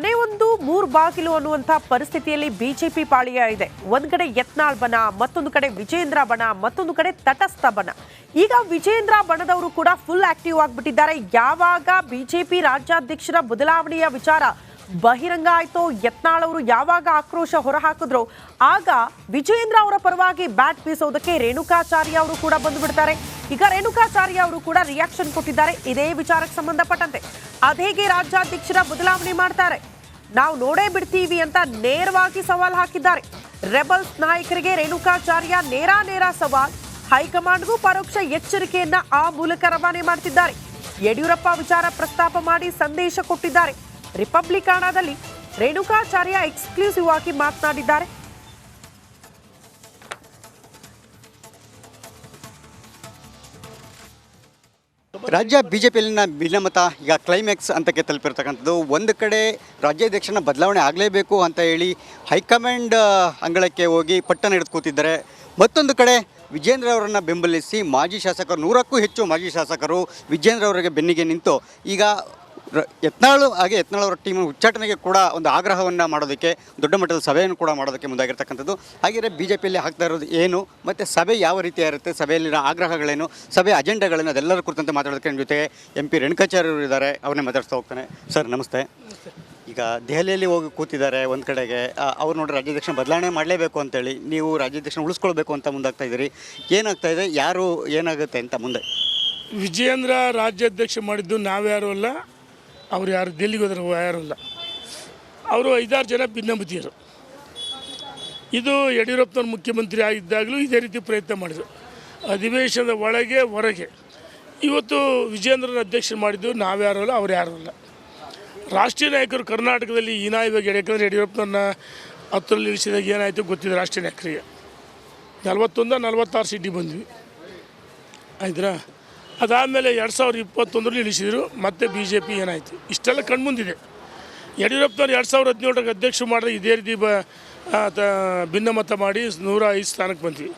ಮನೆ ಒಂದು, ಮೂರು ಬಾಗಿಲು ಅನ್ನುವಂತ ಪರಿಸ್ಥಿತಿಯಲ್ಲಿ ಬಿಜೆಪಿ ಪಾಳಿಯ ಇದೆ. ಒಂದ್ ಕಡೆ ಯತ್ನಾಳ್ ಬಣ, ಮತ್ತೊಂದು ಕಡೆ ವಿಜೇಂದ್ರ ಬಣ, ಮತ್ತೊಂದು ಕಡೆ ತಟಸ್ಥ ಬಣ. ಈಗ ವಿಜೇಂದ್ರ ಬಣದವರು ಕೂಡ ಫುಲ್ ಆಕ್ಟಿವ್ ಆಗಿಬಿಟ್ಟಿದ್ದಾರೆ. ಯಾವಾಗ ಬಿಜೆಪಿ ರಾಜ್ಯಾಧ್ಯಕ್ಷರ ಬದಲಾವಣೆಯ ವಿಚಾರ ಬಹಿರಂಗ ಆಯ್ತೋ, ಯತ್ನಾಳ್ ಅವರು ಯಾವಾಗ ಆಕ್ರೋಶ ಹೊರಹಾಕಿದ್ರು, ಆಗ ವಿಜೇಂದ್ರ ಅವರ ಪರವಾಗಿ ಬ್ಯಾಟ್ ಬೀಸೋದಕ್ಕೆ ರೇಣುಕಾಚಾರ್ಯ ಅವರು ಕೂಡ ಬಂದುಬಿಡ್ತಾರೆ. ಈಗ ರೇಣುಕಾಚಾರ್ಯ ಅವರು ಕೂಡ ರಿಯಾಕ್ಷನ್ ಕೊಟ್ಟಿದ್ದಾರೆ. ಇದೇ ವಿಚಾರಕ್ಕೆ ಸಂಬಂಧಪಟ್ಟಂತೆ. ಅದೇಗೆ ರಾಜ್ಯಾಧ್ಯಕ್ಷರ ಬದಲಾವಣೆ ಮಾಡ್ತಾರೆ. ನಾವು ನೋಡೇ ಬಿಡ್ತೀವಿ ಅಂತ ನೇರವಾಗಿ ಸವಾಲ್ ಹಾಕಿದ್ದಾರೆ. ರೆಬಲ್ಸ್ ನಾಯಕರಿಗೆ ರೇಣುಕಾಚಾರ್ಯ ನೇರ ನೇರ ಸವಾಲ್. ಹೈಕಮಾಂಡ್ಗೂ ಪರೋಕ್ಷ ಎಚ್ಚರಿಕೆಯನ್ನ ಆ ಮೂಲಕ ರವಾನೆ ಮಾಡ್ತಿದ್ದಾರೆ. ಯಡಿಯೂರಪ್ಪ ವಿಚಾರ ಪ್ರಸ್ತಾಪ ಮಾಡಿ ಸಂದೇಶ ಕೊಟ್ಟಿದ್ದಾರೆ. ರಿಪಬ್ಲಿಕಾಣದಲ್ಲಿ ರೇಣುಕಾಚಾರ್ಯ ಎಕ್ಸ್ಕ್ಲೂಸಿವ್ ಆಗಿ ಮಾತನಾಡಿದ್ದಾರೆ. ರಾಜ್ಯ ಬಿಜೆಪಿಯಲ್ಲಿನ ಭಿನ್ನಮತ ಈಗ ಕ್ಲೈಮ್ಯಾಕ್ಸ್ ಹಂತಕ್ಕೆ ತಲುಪಿರ್ತಕ್ಕಂಥದ್ದು ಒಂದು ಕಡೆ ರಾಜ್ಯಾಧ್ಯಕ್ಷನ ಬದಲಾವಣೆ ಆಗಲೇಬೇಕು ಅಂತ ಹೇಳಿ ಹೈಕಮಾಂಡ್ ಅಂಗಳಕ್ಕೆ ಹೋಗಿ ಪಟ್ಟಣ ಹಿಡಿದು ಕೂತಿದ್ದಾರೆ. ಮತ್ತೊಂದು ಕಡೆ ವಿಜೇಂದ್ರ ಅವರನ್ನು ಬೆಂಬಲಿಸಿ ಮಾಜಿ ಶಾಸಕರು, ನೂರಕ್ಕೂ ಹೆಚ್ಚು ಮಾಜಿ ಶಾಸಕರು ವಿಜೇಂದ್ರ ಅವರಿಗೆ ಬೆನ್ನಿಗೆ ನಿಂತು ಈಗ ಯತ್ನಾಳು ಹಾಗೆ ಯತ್ನಾಳ್ ಅವರ ಟೀಮ್ ಉಚ್ಚಾಟನೆಗೆ ಕೂಡ ಒಂದು ಆಗ್ರಹವನ್ನು ಮಾಡೋದಕ್ಕೆ, ದೊಡ್ಡ ಮಟ್ಟದ ಸಭೆಯನ್ನು ಕೂಡ ಮಾಡೋದಕ್ಕೆ ಮುಂದಾಗಿರ್ತಕ್ಕಂಥದ್ದು. ಹಾಗೆಯೇ ಬಿ ಜೆ ಪಿಯಲ್ಲಿ ಹಾಕ್ತಾ ಇರೋದು ಏನು, ಮತ್ತು ಸಭೆ ಯಾವ ರೀತಿ ಇರುತ್ತೆ, ಸಭೆಯಲ್ಲಿನ ಆಗ್ರಹಗಳೇನು, ಸಭೆ ಅಜೆಂಡಾಗಳೇನು, ಅದೆಲ್ಲರ ಕುರಿತಂತೆ ಮಾತಾಡೋದಕ್ಕೆ ನನ್ನ ಜೊತೆಗೆ ಎಂ ಪಿ ರೇಣುಕಾಚಾರ್ಯ ಇದ್ದಾರೆ, ಅವರನ್ನೇ ಮಾತಾಡ್ತಾ ಹೋಗ್ತಾನೆ. ಸರ್, ನಮಸ್ತೆ. ಈಗ ದೆಹಲಿಯಲ್ಲಿ ಹೋಗಿ ಕೂತಿದ್ದಾರೆ ಒಂದು ಕಡೆಗೆ ಅವ್ರು ನೋಡಿ ರಾಜ್ಯಾಧ್ಯಕ್ಷನ ಬದಲಾವಣೆ ಮಾಡಲೇಬೇಕು ಅಂತೇಳಿ, ನೀವು ರಾಜ್ಯಾಧ್ಯಕ್ಷನ ಉಳಿಸ್ಕೊಳ್ಬೇಕು ಅಂತ ಮುಂದಾಗ್ತಾ ಇದ್ದೀರಿ. ಏನಾಗ್ತಾ ಇದೆ, ಯಾರು ಏನಾಗುತ್ತೆ ಅಂತ ಮುಂದೆ? ವಿಜಯೇಂದ್ರ ರಾಜ್ಯಾಧ್ಯಕ್ಷ ಮಾಡಿದ್ದು ನಾವ್ಯಾರು ಅಲ್ಲ ಅವ್ರು ಯಾರು ಡೆಲ್ಲಿಗೆ ಹೋದ್ರೆ ಯಾರು ಇಲ್ಲ ಅವರು ಐದಾರು ಜನ ಭಿನ್ನಮತಿಯರು. ಇದು ಯಡಿಯೂರಪ್ಪನವ್ರ ಮುಖ್ಯಮಂತ್ರಿ ಆಗಿದ್ದಾಗಲೂ ಇದೇ ರೀತಿ ಪ್ರಯತ್ನ ಮಾಡಿದರು. ಅಧಿವೇಶನದ ಒಳಗೆ, ಹೊರಗೆ. ಇವತ್ತು ವಿಜೇಂದ್ರನ ಅಧ್ಯಕ್ಷರು ಮಾಡಿದ್ದು ನಾವ್ಯಾರು ಅಲ್ಲ ಅವ್ರು ಯಾರು ಅಲ್ಲ ರಾಷ್ಟ್ರೀಯ ನಾಯಕರು ಕರ್ನಾಟಕದಲ್ಲಿ ಹೀನಾಯವಾಗಿ ಯಾಕಂದರೆ ಯಡಿಯೂರಪ್ಪನ ಹತ್ತರಲ್ಲಿ ಇಳಿಸಿದಾಗ ಏನಾಯಿತು ಗೊತ್ತಿದೆ ರಾಷ್ಟ್ರೀಯ ನಾಯಕರಿಗೆ. ನಲವತ್ತೊಂದ ನಲವತ್ತಾರು ಸೀಟಿಗೆ ಬಂದ್ವಿ. ಆಯ್ತಾ ಅದಾದಮೇಲೆ ಎರಡು ಸಾವಿರದ ಇಪ್ಪತ್ತೊಂದರಲ್ಲಿ ಇಳಿಸಿದರು ಮತ್ತೆ ಬಿ ಜೆ ಪಿ ಏನಾಯಿತು? ಇಷ್ಟೆಲ್ಲ ಕಣ್ಮುಂದಿದೆ. ಯಡಿಯೂರಪ್ಪನವ್ರು ಎರಡು ಸಾವಿರದ ಹದಿನೇಳರಾಗ ಅಧ್ಯಕ್ಷರು ಮಾಡಿದ್ರೆ ಇದೇ ರೀತಿ ಬ ಭಿನ್ನಮತ ಮಾಡಿ ನೂರ ಐದು ಸ್ಥಾನಕ್ಕೆ ಬಂದ್ವಿ.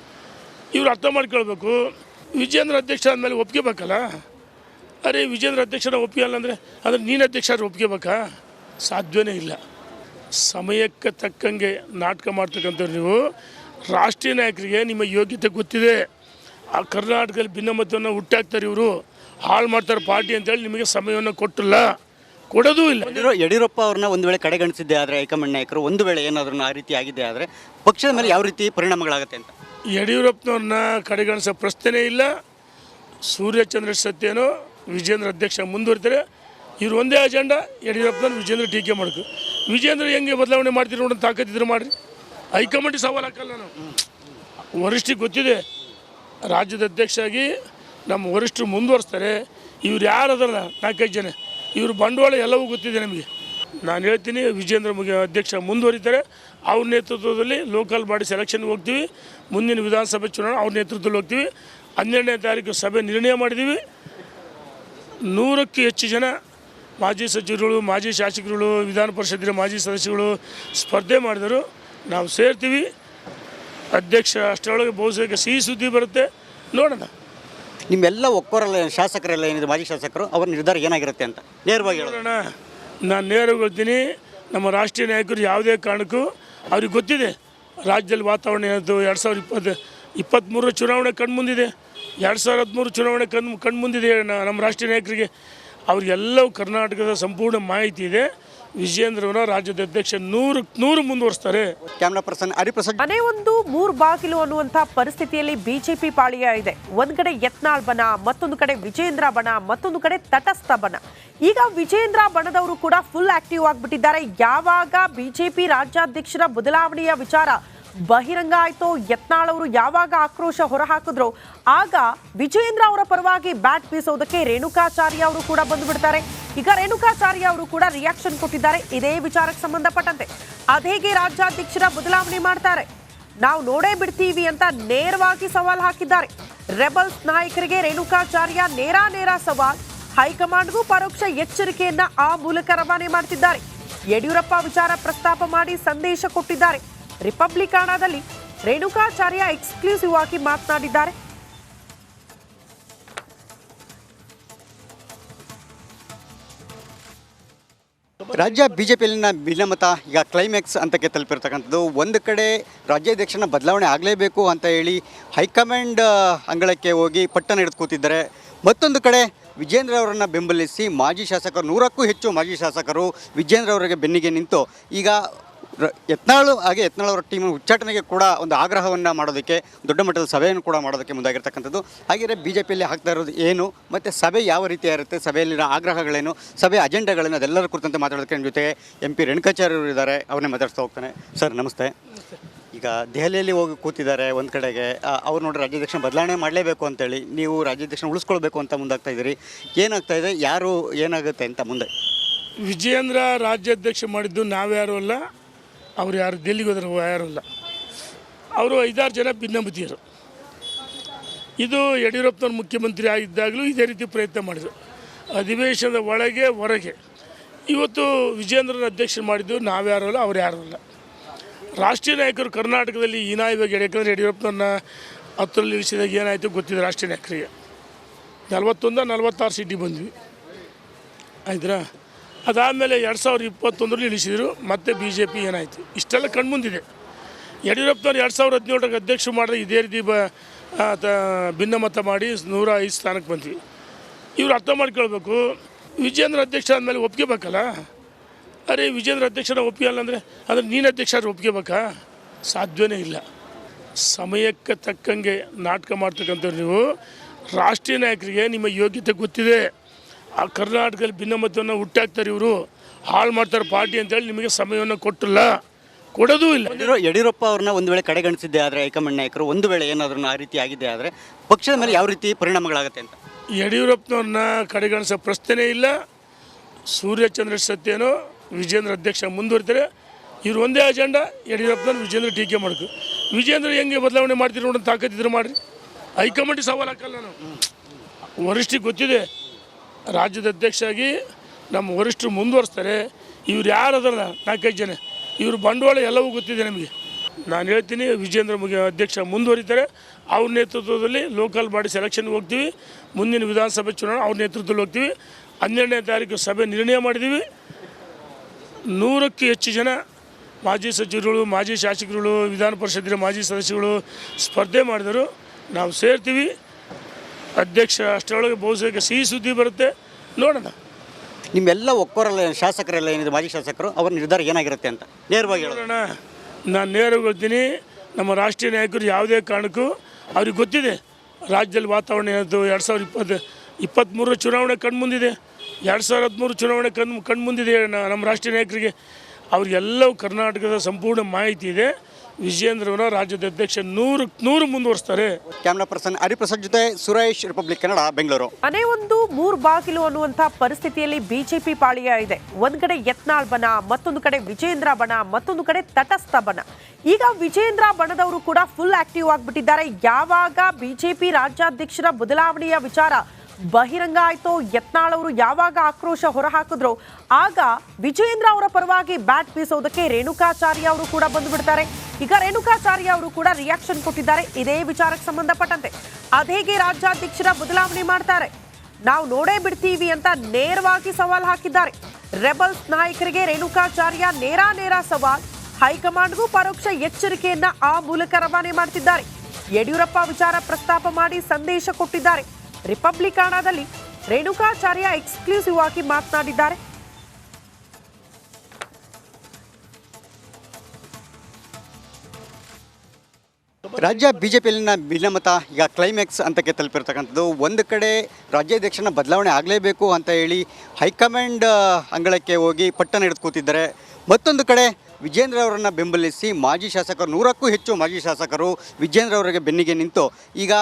ಇವ್ರು ಅರ್ಥ ಮಾಡ್ಕೊಳ್ಬೇಕು. ವಿಜೇಂದ್ರ ಅಧ್ಯಕ್ಷ ಆದಮೇಲೆ ಒಪ್ಕೋಬೇಕಲ್ಲ ಅರೆ, ವಿಜೇಂದ್ರ ಅಧ್ಯಕ್ಷರ ಒಪ್ಪಿಯಲ್ಲ ಅಂದರೆ ಅಂದರೆ ನೀನು ಅಧ್ಯಕ್ಷ ಆದ್ರೆ ಒಪ್ಕೋಬೇಕಾ ಸಾಧ್ಯವೇ ಇಲ್ಲ. ಸಮಯಕ್ಕೆ ತಕ್ಕಂಗೆ ನಾಟಕ ಮಾಡ್ತಕ್ಕಂಥವ್ರು ನೀವು. ರಾಷ್ಟ್ರೀಯ ನಾಯಕರಿಗೆ ನಿಮ್ಮ ಯೋಗ್ಯತೆ ಗೊತ್ತಿದೆ. ಆ ಕರ್ನಾಟಕದಲ್ಲಿ ಭಿನ್ನಮತವನ್ನು ಹುಟ್ಟಾಕ್ತಾರೆ ಇವರು. ಹಾಳು ಮಾಡ್ತಾರೆ ಪಾರ್ಟಿ ಅಂತೇಳಿ ನಿಮಗೆ ಸಮಯವನ್ನು ಕೊಟ್ಟಿಲ್ಲ. ಕೊಡೋದೂ ಇಲ್ಲ. ಯಡಿಯೂರ- ಯಡಿಯೂರಪ್ಪ ಅವ್ರನ್ನ ಒಂದು ವೇಳೆ ಕಡೆಗಣಿಸಿದ್ದೆ ಆದರೆ ಹೈಕಮಾಂಡ್ ನಾಯಕರು ಒಂದು ವೇಳೆ ಏನಾದರೂ ಆ ರೀತಿ ಆಗಿದೆ ಆದರೆ ಪಕ್ಷದ ಮೇಲೆ ಯಾವ ರೀತಿ ಪರಿಣಾಮಗಳಾಗುತ್ತೆ ಅಂತ? ಯಡಿಯೂರಪ್ಪನವ್ರನ್ನ ಕಡೆಗಣಿಸೋ ಪ್ರಶ್ನೆನೇ ಇಲ್ಲ. ಸೂರ್ಯಚಂದ್ರ ಸತ್ಯನೋ ವಿಜೇಂದ್ರ ಅಧ್ಯಕ್ಷ ಮುಂದುವರಿತಾರೆ. ಇವ್ರು ಒಂದೇ ಅಜೆಂಡಾ ಯಡಿಯೂರಪ್ಪನ ವಿಜೇಂದ್ರ ಟೀಕೆ ಮಾಡೋದು ವಿಜೇಂದ್ರ ಹೆಂಗೆ ಬದಲಾವಣೆ ಮಾಡ್ತೀರಿ ನೋಡೋಣ ತಾಕತ್ತಿದ್ರೆ ಮಾಡಿರಿ. ಹೈಕಮಾಂಡಿಗೆ ಸವಾಲು ಹಾಕಲ್ಲ ನಾವು ವರಿಷ್ಠಿಗೆ ಗೊತ್ತಿದೆ. ರಾಜ್ಯದ ಅಧ್ಯಕ್ಷ ಆಗಿ ನಮ್ಮ ವರಿಷ್ಠರು ಮುಂದುವರಿಸ್ತಾರೆ. ಇವ್ರು ಯಾರು ಅದಲ್ಲ ನಾಲ್ಕೈದು ಜನ. ಇವ್ರ ಬಂಡವಾಳ ಎಲ್ಲವೂ ಗೊತ್ತಿದೆ ನಮಗೆ. ನಾನು ಹೇಳ್ತೀನಿ, ವಿಜೇಂದ್ರ ಮುಖ್ಯ ಅಧ್ಯಕ್ಷ ಮುಂದುವರಿತಾರೆ. ಅವ್ರ ನೇತೃತ್ವದಲ್ಲಿ ಲೋಕಲ್ ಬಾಡಿ ಸೆಲೆಕ್ಷನ್ಗೆ ಹೋಗ್ತೀವಿ. ಮುಂದಿನ ವಿಧಾನಸಭೆ ಚುನಾವಣೆ ಅವ್ರ ನೇತೃತ್ವದಲ್ಲಿ ಹೋಗ್ತೀವಿ. ಹನ್ನೆರಡನೇ ತಾರೀಕು ಸಭೆ ನಿರ್ಣಯ ಮಾಡಿದ್ದೀವಿ ನೂರಕ್ಕೂ ಹೆಚ್ಚು ಜನ ಮಾಜಿ ಸಚಿವರುಗಳು, ಮಾಜಿ ಶಾಸಕರುಗಳು, ವಿಧಾನ ಪರಿಷತ್ತಿನ ಮಾಜಿ ಸದಸ್ಯರುಗಳು ಸ್ಪರ್ಧೆ ಮಾಡಿದರು. ನಾವು ಸೇರ್ತೀವಿ. ಅಧ್ಯಕ್ಷ ಅಷ್ಟರೊಳಗೆ ಬಹುಶಃ ಸಿಹಿ ಸುದ್ದಿ ಬರುತ್ತೆ. ನೋಡೋಣ. ನಿಮ್ಮೆಲ್ಲ ಒಕ್ಕೋರಲ್ಲ ಶಾಸಕರೆಲ್ಲ ಏನಿದೆ ಮಾಜಿ ಶಾಸಕರು ಅವ್ರ ನಿರ್ಧಾರ ಏನಾಗಿರುತ್ತೆ ಅಂತ ನೇರವಾಗಿ ಹೇಳೋಣ ನಾನು ನೇರವಾಗಿ ಹೇಳ್ತೀನಿ ನಮ್ಮ ರಾಷ್ಟ್ರೀಯ ನಾಯಕರು ಯಾವುದೇ ಕಾರಣಕ್ಕೂ ಅವ್ರಿಗೆ ಗೊತ್ತಿದೆ ರಾಜ್ಯದಲ್ಲಿ ವಾತಾವರಣ ಏನಾಯ್ತು ಎರಡು ಸಾವಿರದ ಇಪ್ಪತ್ತು ಇಪ್ಪತ್ತ್ಮೂರರ ಚುನಾವಣೆ ಕಣ್ಮುಂದಿದೆ. ಎರಡು ಸಾವಿರದ ಹದಿಮೂರು ಚುನಾವಣೆ ಕಣ್ ಕಣ್ಮುಂದಿದೆ ನಮ್ಮ ರಾಷ್ಟ್ರೀಯ ನಾಯಕರಿಗೆ. ಅವ್ರಿಗೆಲ್ಲವೂ ಕರ್ನಾಟಕದ ಸಂಪೂರ್ಣ ಮಾಹಿತಿ ಇದೆ. ವಿಜೇಂದ್ರವರ ರಾಜ್ಯದ ಅಧ್ಯಕ್ಷ ನೂರು ನೂರು ಮುಂದುವರಿಸ್ತಾರೆ. Camera person Hariprasad. ಮನೆ ಒಂದು ಮೂರ್ ಬಾಗಿಲು ಅನ್ನುವಂತ ಪರಿಸ್ಥಿತಿಯಲ್ಲಿ ಬಿಜೆಪಿ ಪಾಳಿಯ ಇದೆ. ಒಂದ್ ಕಡೆ ಯತ್ನಾಳ್ ಬಣ ಮತ್ತೊಂದು ಕಡೆ ವಿಜೇಂದ್ರ ಬಣ ಮತ್ತೊಂದು ಕಡೆ ತಟಸ್ಥ ಬಣ. ಈಗ ವಿಜೇಂದ್ರ ಬಣದವರು ಕೂಡ ಫುಲ್ ಆಕ್ಟಿವ್ ಆಗಿಬಿಟ್ಟಿದ್ದಾರೆ. ಯಾವಾಗ ಬಿಜೆಪಿ ರಾಜ್ಯಾಧ್ಯಕ್ಷರ ಬದಲಾವಣೆಯ ವಿಚಾರ ಬಹಿರಂಗ ಆಯ್ತೋ. ಯತ್ನಾಳ್ ಅವರು ಯಾವಾಗ ಆಕ್ರೋಶ ಹೊರಹಾಕಿದ್ರು? ಆಗ ವಿಜೇಂದ್ರ ಅವರ ಪರವಾಗಿ ಬ್ಯಾಟ್ ಬೀಸೋದಕ್ಕೆ ರೇಣುಕಾಚಾರ್ಯ ಅವರು ಕೂಡ ಬಂದ್ಬಿಡ್ತಾರೆ. ಈಗ ರೇಣುಕಾಚಾರ್ಯ ಅವರು ಕೂಡ ರಿಯಾಕ್ಷನ್ ಕೊಟ್ಟಿದ್ದಾರೆ. ಇದೇ ವಿಚಾರಕ್ಕೆ ಸಂಬಂಧಪಟ್ಟಂತೆ. ಅದೇಗೆ ರಾಜ್ಯಾಧ್ಯಕ್ಷರ ಬದಲಾವಣೆ ಮಾಡ್ತಾರೆ? ನಾವು ನೋಡೇ ಬಿಡ್ತೀವಿ ಅಂತ ನೇರವಾಗಿ ಸವಾಲ್ ಹಾಕಿದ್ದಾರೆ. ರೆಬಲ್ಸ್ ನಾಯಕರಿಗೆ ರೇಣುಕಾಚಾರ್ಯ ನೇರ ನೇರ ಸವಾಲ್. ಹೈಕಮಾಂಡ್ಗೂ ಪರೋಕ್ಷ ಎಚ್ಚರಿಕೆಯನ್ನ ಆ ಮೂಲಕ ರವಾನೆ ಮಾಡ್ತಿದ್ದಾರೆ. ಯಡಿಯೂರಪ್ಪ ವಿಚಾರ ಪ್ರಸ್ತಾಪ ಮಾಡಿ ಸಂದೇಶ ಕೊಟ್ಟಿದ್ದಾರೆ. ರಿಪಬ್ಲಿಕಾಣದಲ್ಲಿ ರೇಣುಕಾಚಾರ್ಯ ಎಕ್ಸ್ಕ್ಲೂಸಿವ್ ಆಗಿ ಮಾತನಾಡಿದ್ದಾರೆ. ರಾಜ್ಯ ಬಿಜೆಪಿಯಲ್ಲಿನ ಭಿನ್ನಮತ ಈಗ ಕ್ಲೈಮ್ಯಾಕ್ಸ್ ಹಂತಕ್ಕೆ ತಲುಪಿರ್ತಕ್ಕಂಥದ್ದು ಒಂದು ಕಡೆ ರಾಜ್ಯಾಧ್ಯಕ್ಷನ ಬದಲಾವಣೆ ಆಗಲೇಬೇಕು ಅಂತ ಹೇಳಿ ಹೈಕಮಾಂಡ್ ಅಂಗಳಕ್ಕೆ ಹೋಗಿ ಪಟ್ಟಣ ಹಿಡಿದು ಕೂತಿದ್ದಾರೆ. ಮತ್ತೊಂದು ಕಡೆ ವಿಜೇಂದ್ರ ಅವರನ್ನು ಬೆಂಬಲಿಸಿ ಮಾಜಿ ಶಾಸಕರು, ನೂರಕ್ಕೂ ಹೆಚ್ಚು ಮಾಜಿ ಶಾಸಕರು ವಿಜೇಂದ್ರ ಅವರಿಗೆ ಬೆನ್ನಿಗೆ ನಿಂತು ಈಗ ಯತ್ನಾಳು, ಹಾಗೆ ಯತ್ನಾಳ್ ಅವರ ಟೀಮ್ ಉಚ್ಚಾಟನೆಗೆ ಕೂಡ ಒಂದು ಆಗ್ರಹವನ್ನು ಮಾಡೋದಕ್ಕೆ, ದೊಡ್ಡ ಮಟ್ಟದ ಸಭೆಯನ್ನು ಕೂಡ ಮಾಡೋದಕ್ಕೆ ಮುಂದಾಗಿರ್ತಕ್ಕಂಥದ್ದು. ಹಾಗೆಯೇ ಬಿ ಜೆ ಪಿಯಲ್ಲಿ ಹಾಕ್ತಾ ಇರೋದು ಏನು, ಮತ್ತು ಸಭೆ ಯಾವ ರೀತಿ ಇರುತ್ತೆ, ಸಭೆಯಲ್ಲಿನ ಆಗ್ರಹಗಳೇನು ಸಭೆ ಅಜೆಂಡಾಗಳೇನು, ಅದೆಲ್ಲರ ಕುರಿತಂತೆ ಮಾತಾಡೋದಕ್ಕೆ ನಮ್ಮ ಜೊತೆ ಎಂ ಪಿ ರೇಣುಕಾಚಾರ್ಯ ಅವರು ಇದ್ದಾರೆ ಅವನ್ನೇ ಮಾತಾಡ್ತಾ ಹೋಗ್ತಾನೆ. ಸರ್, ನಮಸ್ತೆ. ಈಗ ದೆಹಲಿಯಲ್ಲಿ ಹೋಗಿ ಕೂತಿದ್ದಾರೆ ಒಂದು ಕಡೆಗೆ ಅವ್ರು ನೋಡಿ ರಾಜ್ಯಾಧ್ಯಕ್ಷ ಬದಲಾವಣೆ ಮಾಡಲೇಬೇಕು ಅಂತೇಳಿ, ನೀವು ರಾಜ್ಯಾಧ್ಯಕ್ಷನ ಉಳಿಸ್ಕೊಳ್ಬೇಕು ಅಂತ ಮುಂದಾಗ್ತಾ ಇದ್ದೀರಿ. ಏನಾಗ್ತಾ ಇದೆ, ಯಾರು ಏನಾಗುತ್ತೆ ಅಂತ ಮುಂದೆ? ವಿಜಯೇಂದ್ರ ರಾಜ್ಯಾಧ್ಯಕ್ಷ ಮಾಡಿದ್ದು ನಾವ್ಯಾರು ಅಲ್ಲ ಅವ್ರು ಯಾರು ಡೆಲ್ಲಿಗೆ ಹೋದ್ರೆ ಯಾರು ಇಲ್ಲ. ಅವರು ಐದಾರು ಜನ ಭಿನ್ನಮತಿಯರು. ಇದು ಯಡಿಯೂರಪ್ಪನವ್ರು ಮುಖ್ಯಮಂತ್ರಿ ಆಗಿದ್ದಾಗಲೂ ಇದೇ ರೀತಿ ಪ್ರಯತ್ನ ಮಾಡಿದರು. ಅಧಿವೇಶನದ ಒಳಗೆ, ಹೊರಗೆ. ಇವತ್ತು ವಿಜೇಂದ್ರನ ಅಧ್ಯಕ್ಷರು ಮಾಡಿದ್ದು ನಾವ್ಯಾರು ಅಲ್ಲ, ಅವ್ರು ಯಾರು ಅಲ್ಲ ರಾಷ್ಟ್ರೀಯ ನಾಯಕರು ಕರ್ನಾಟಕದಲ್ಲಿ ಹೀನಾಯವಾಗಿ ಯಾಕಂದರೆ ಯಡಿಯೂರಪ್ಪನವ್ರನ್ನ ಹತ್ತರಲ್ಲಿ ಇಳಿಸಿದಾಗ ಏನಾಯಿತು ಗೊತ್ತಿದೆ ರಾಷ್ಟ್ರೀಯ ನಾಯಕರಿಗೆ. ನಲ್ವತ್ತೊಂದ, ನಲ್ವತ್ತಾರು ಸೀಟಿಗೆ ಬಂದ್ವಿ. ಆಯ್ತಾ ಅದಾದಮೇಲೆ ಎರಡು ಸಾವಿರದ ಇಪ್ಪತ್ತೊಂದರಲ್ಲಿ ಇಳಿಸಿದರು, ಮತ್ತೆ ಬಿ ಜೆ ಪಿ ಏನಾಯಿತು? ಇಷ್ಟೆಲ್ಲ ಕಣ್ಮುಂದಿದೆ. ಯಡಿಯೂರಪ್ಪನವ್ರು ಎರಡು ಸಾವಿರದ ಹದಿನೇಳರಾಗ ಅಧ್ಯಕ್ಷ ಮಾಡಿದ್ರೆ ಇದೇ ರೀತಿ ಬ ಭಿನ್ನಮತ ಮಾಡಿ ನೂರ ಐದು ಸ್ಥಾನಕ್ಕೆ ಬಂದ್ವಿ. ಇವ್ರು ಅರ್ಥ ಮಾಡ್ಕೊಳ್ಬೇಕು. ವಿಜೇಂದ್ರ ಅಧ್ಯಕ್ಷ ಆದಮೇಲೆ ಒಪ್ಕೋಬೇಕಲ್ಲ ಅರೆ, ವಿಜೇಂದ್ರ ಅಧ್ಯಕ್ಷನ ಒಪ್ಪಿಯಲ್ಲ ಅಂದರೆ ಅಂದರೆ ನೀನು ಅಧ್ಯಕ್ಷ ಒಪ್ಕೋಬೇಕಾ ಸಾಧ್ಯವೇ ಇಲ್ಲ. ಸಮಯಕ್ಕೆ ತಕ್ಕಂಗೆ ನಾಟಕ ಮಾಡ್ತಕ್ಕಂಥವ್ರು ನೀವು. ರಾಷ್ಟ್ರೀಯ ನಾಯಕರಿಗೆ ನಿಮ್ಮ ಯೋಗ್ಯತೆ ಗೊತ್ತಿದೆ. ಆ ಕರ್ನಾಟಕದಲ್ಲಿ ಭಿನ್ನಮತವನ್ನು ಹುಟ್ಟಾಕ್ತಾರೆ ಇವರು. ಹಾಳು ಮಾಡ್ತಾರೆ ಪಾರ್ಟಿ ಅಂತೇಳಿ ನಿಮಗೆ ಸಮಯವನ್ನು ಕೊಟ್ಟಿಲ್ಲ ಕೊಡೋದೂ ಇಲ್ಲ. ಯಡಿಯೂರ- ಯಡಿಯೂರಪ್ಪ ಅವ್ರನ್ನ ಒಂದು ವೇಳೆ ಕಡೆಗಣಿಸಿದ್ದೆ ಆದರೆ ಹೈಕಮಾಂಡ್ ನಾಯಕರು ಒಂದು ವೇಳೆ ಏನಾದ್ರೂ ಆ ರೀತಿ ಆಗಿದೆ ಆದರೆ ಪಕ್ಷದ ಮೇಲೆ ಯಾವ ರೀತಿ ಪರಿಣಾಮಗಳಾಗುತ್ತೆ ಅಂತ? ಯಡಿಯೂರಪ್ಪನವ್ರನ್ನ ಕಡೆಗಣಿಸೋ ಪ್ರಶ್ನೆನೇ ಇಲ್ಲ. ಸೂರ್ಯಚಂದ್ರ ಸತ್ಯನೋ ವಿಜೇಂದ್ರ ಅಧ್ಯಕ್ಷ ಮುಂದುವರಿತಾರೆ. ಇವ್ರು ಒಂದೇ ಅಜೆಂಡಾ ಯಡಿಯೂರಪ್ಪನ ವಿಜೇಂದ್ರ ಟೀಕೆ ಮಾಡೋದು ವಿಜೇಂದ್ರ ಹೆಂಗೆ ಬದಲಾವಣೆ ಮಾಡ್ತೀರಿ ನೋಡೋಣ ತಾಕತ್ತಿದ್ರು ಮಾಡಿರಿ. ಹೈಕಮಾಂಡಿಗೆ ಸವಾಲು ಹಾಕಲ್ಲ ನಾನು ವರಿಷ್ಠಿಗೆ ಗೊತ್ತಿದೆ. ರಾಜ್ಯದ ಅಧ್ಯಕ್ಷರಾಗಿ ನಮ್ಮ ವರಿಷ್ಠರು ಮುಂದುವರಿಸ್ತಾರೆ. ಇವ್ರು ಯಾರು ಅದರ ನಾಲ್ಕೈದು ಜನ, ಇವ್ರ ಬಂಡವಾಳ ಎಲ್ಲವೂ ಗೊತ್ತಿದೆ ನಮಗೆ. ನಾನು ಹೇಳ್ತೀನಿ ವಿಜೇಂದ್ರ ಮುಖ್ಯ ಅಧ್ಯಕ್ಷ ಮುಂದುವರಿತಾರೆ. ಅವ್ರ ನೇತೃತ್ವದಲ್ಲಿ ಲೋಕಲ್ ಬಾಡಿ ಸೆಲೆಕ್ಷನ್ಗೆ ಹೋಗ್ತೀವಿ. ಮುಂದಿನ ವಿಧಾನಸಭೆ ಚುನಾವಣೆ ಅವ್ರ ನೇತೃತ್ವದಲ್ಲಿ ಹೋಗ್ತೀವಿ. ಹನ್ನೆರಡನೇ ತಾರೀಕು ಸಭೆ ನಿರ್ಣಯ ಮಾಡಿದ್ದೀವಿ. ನೂರಕ್ಕೂ ಹೆಚ್ಚು ಜನ ಮಾಜಿ ಸಚಿವರುಗಳು, ಮಾಜಿ ಶಾಸಕರುಗಳು, ವಿಧಾನ ಪರಿಷತ್ತಿನ ಮಾಜಿ ಸದಸ್ಯರುಗಳು ಸ್ಪರ್ಧೆ ಮಾಡಿದರು. ನಾವು ಸೇರ್ತೀವಿ. ಅಧ್ಯಕ್ಷ ಅಷ್ಟರೊಳಗೆ ಬಹುಶಃ ಸಿಹಿ ಸುದ್ದಿ ಬರುತ್ತೆ. ನೋಡೋಣ. ನಿಮ್ಮೆಲ್ಲ ಒಕ್ಕೋರಲ್ಲ ಶಾಸಕರೆಲ್ಲ ಏನಿದೆ ಮಾಜಿ ಶಾಸಕರು ಅವ್ರ ನಿರ್ಧಾರ ಏನಾಗಿರುತ್ತೆ ಅಂತ ನೇರವಾಗಿ ಹೇಳೋಣ ನೋಡೋಣ. ನಾನು ನೇರವಾಗಿ ಹೇಳ್ತೀನಿ ನಮ್ಮ ರಾಷ್ಟ್ರೀಯ ನಾಯಕರು ಯಾವುದೇ ಕಾರಣಕ್ಕೂ ಅವ್ರಿಗೆ ಗೊತ್ತಿದೆ ರಾಜ್ಯದಲ್ಲಿ ವಾತಾವರಣ ಏನಾಯ್ತು ಎರಡು ಸಾವಿರದ ಇಪ್ಪತ್ತು ಇಪ್ಪತ್ತ್ಮೂರರ ಚುನಾವಣೆ ಕಣ್ಮುಂದಿದೆ ಎರಡು ಸಾವಿರದ ಹದಿಮೂರು ಚುನಾವಣೆ ಕಣ್ ಕಣ್ಮುಂದಿದೆ ನಮ್ಮ ರಾಷ್ಟ್ರೀಯ ನಾಯಕರಿಗೆ. ಅವ್ರಿಗೆಲ್ಲವೂ ಕರ್ನಾಟಕದ ಸಂಪೂರ್ಣ ಮಾಹಿತಿ ಇದೆ. ವಿಜೇಂದ್ರವರ ರಾಜ್ಯದ ಅಧ್ಯಕ್ಷ ನೂರು ನೂರು ಮುಂದುವರಿಸ್ತಾರೆ. ಕ್ಯಾಮ್ರಾ ಪರ್ಸನ್ ಹರಿಪ್ರಸಾದ್ ಜೊತೆ ಸುರೇಶ್ ರಿಪಬ್ಲಿಕ್ ಕನ್ನಡ ಬೆಂಗಳೂರು. ಅದೇ ಒಂದು ಮೂರು ಬಾಗಿಲು ಅನ್ನುವಂತಹ ಪರಿಸ್ಥಿತಿಯಲ್ಲಿ ಬಿಜೆಪಿ ಪಾಳಿಯ ಇದೆ. ಒಂದ್ ಕಡೆ ಯತ್ನಾಳ್ ಬಣ ಮತ್ತೊಂದು ಕಡೆ ವಿಜೇಂದ್ರ ಬಣ ಮತ್ತೊಂದು ಕಡೆ ತಟಸ್ಥ ಬಣ. ಈಗ ವಿಜೇಂದ್ರ ಬಣದವರು ಕೂಡ ಫುಲ್ ಆಕ್ಟಿವ್ ಆಗಿಬಿಟ್ಟಿದ್ದಾರೆ. ಯಾವಾಗ ಬಿಜೆಪಿ ರಾಜ್ಯಾಧ್ಯಕ್ಷರ ಬದಲಾವಣೆಯ ವಿಚಾರ ಬಹಿರಂಗ ಆಯಿತು ಯತ್ನಾಳ್ ಅವರು ಯಾವಾಗ ಆಕ್ರೋಶ ಹೊರಹಾಕಿದ್ರು ಆಗ ವಿಜೇಂದ್ರ ಅವರ ಪರವಾಗಿ ಬ್ಯಾಟ್ ಬೀಸೋದಕ್ಕೆ ರೇಣುಕಾಚಾರ್ಯ ಅವರು ಕೂಡ ಬಂದ್ಬಿಡ್ತಾರೆ. ಈಗ ರೇಣುಕಾಚಾರ್ಯ ಅವರು ಕೂಡ ರಿಯಾಕ್ಷನ್ ಕೊಟ್ಟಿದ್ದಾರೆ. ಇದೇ ವಿಚಾರಕ್ಕೆ ಸಂಬಂಧಪಟ್ಟಂತೆ. ಅದೇಗೆ ರಾಜ್ಯಾಧ್ಯಕ್ಷರ ಬದಲಾವಣೆ ಮಾಡ್ತಾರೆ? ನಾವು ನೋಡೇ ಬಿಡ್ತೀವಿ ಅಂತ ನೇರವಾಗಿ ಸವಾಲ್ ಹಾಕಿದ್ದಾರೆ. ರೆಬಲ್ಸ್ ನಾಯಕರಿಗೆ ರೇಣುಕಾಚಾರ್ಯ ನೇರ ನೇರ ಸವಾಲ್. ಹೈಕಮಾಂಡ್ಗೂ ಪರೋಕ್ಷ ಎಚ್ಚರಿಕೆಯನ್ನ ಆ ಮೂಲಕ ರವಾನೆ ಮಾಡ್ತಿದ್ದಾರೆ. ಯಡಿಯೂರಪ್ಪ ವಿಚಾರ ಪ್ರಸ್ತಾಪ ಮಾಡಿ ಸಂದೇಶ ಕೊಟ್ಟಿದ್ದಾರೆ. ರಿಪಬ್ಲಿಕಾಣದಲ್ಲಿ ರೇಣುಕಾಚಾರ್ಯ ಎಕ್ಸ್ಕ್ಲೂಸಿವ್ ಆಗಿ ಮಾತನಾಡಿದ್ದಾರೆ. ರಾಜ್ಯ ಬಿಜೆಪಿಯಲ್ಲಿನ ಭಿನ್ನಮತ ಈಗ ಕ್ಲೈಮ್ಯಾಕ್ಸ್ ಹಂತಕ್ಕೆ ತಲುಪಿರ್ತಕ್ಕಂಥದ್ದು ಒಂದು ಕಡೆ ರಾಜ್ಯಾಧ್ಯಕ್ಷನ ಬದಲಾವಣೆ ಆಗಲೇಬೇಕು ಅಂತ ಹೇಳಿ ಹೈಕಮಾಂಡ್ ಅಂಗಳಕ್ಕೆ ಹೋಗಿ ಪಟ್ಟಣ ಹಿಡಿದು ಕೂತಿದ್ದಾರೆ. ಮತ್ತೊಂದು ಕಡೆ ವಿಜೇಂದ್ರ ಅವರನ್ನು ಬೆಂಬಲಿಸಿ ಮಾಜಿ ಶಾಸಕರು, ನೂರಕ್ಕೂ ಹೆಚ್ಚು ಮಾಜಿ ಶಾಸಕರು ವಿಜೇಂದ್ರ ಅವರಿಗೆ ಬೆನ್ನಿಗೆ ನಿಂತು ಈಗ